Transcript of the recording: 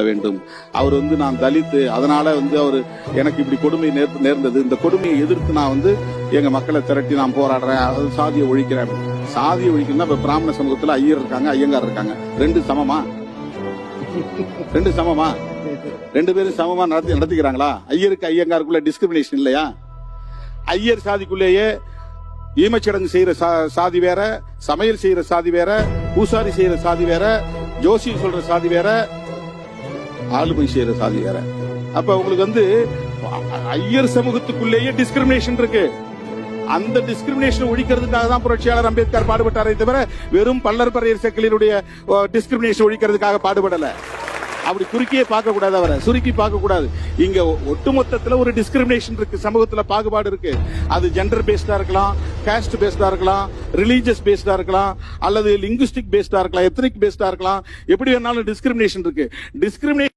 கொள்ள வேண்டும். அவர் வந்து நான் தலித்து அதனால வந்து அவர் எனக்கு இப்படி கொடுமை நேர்ந்தது. இந்த கொடுமையை எதிர்த்து நான் வந்து எங்க மக்களை திரட்டி நான் போராடுறேன். அது சாதியை ஒழிக்கிறேன். சாதியை ஒழிக்கணும்னா இப்ப பிராமண சமூகத்துல ஐயர் இருக்காங்க ஐயங்கார் இருக்காங்க. ரெண்டு சமமா? ரெண்டு சமமா? ரெண்டு பேரும் சமமா நடத்தி நடத்திக்கிறாங்களா? ஐயருக்கு ஐயங்காருக்குள்ள டிஸ்கிரிமினேஷன் இல்லையா? ஐயர் சாதிக்குள்ளேயே ஈமச்சடங்கு செய்யற சாதி வேற சமையல் செய்யற சாதி வேற பூசாரி செய்யற சாதி வேற ஜோசியம் சொல்ற சாதி வேற ஆளுமை செய்யற சாதி வேற. அப்ப உங்களுக்கு வந்து ஐயர் சமூகத்துக்குள்ளேயே டிஸ்கிரிமினேஷன் இருக்கு. அந்த டிஸ்கிரிமினேஷன் ஒழிக்கிறதுக்காக தான் புரட்சியாளர் அம்பேத்கர் பாடுபட்டாரே தவிர வெறும் பல்லர் பறையர் சக்களினுடைய டிஸ்கிரிமினேஷன் ஒழிக்கிறதுக்காக பாடுபடல. அப்படி குறுக்கியே பார்க்க கூடாது அவரை. சுருக்கி பார்க்க கூடாது இங்க ஒட்டுமொத்தத்துல ஒரு டிஸ்கிரிமினேஷன் இருக்கு. சமூகத்துல பாகுபாடு இருக்கு. அது ஜெண்டர் பேஸ்டா இருக்கலாம் காஸ்ட் பேஸ்டா இருக்கலாம் ரிலீஜியஸ் பேஸ்டா இருக்கலாம் அல்லது லிங்குஸ்டிக் பேஸ்டா இருக்கலாம் எத்தனிக் பேஸ்டா இருக்கலாம். எப்படி வேணாலும் டிஸ்கிரிமினேஷன் இருக்கு. டிஸ்கிரிமினேஷன்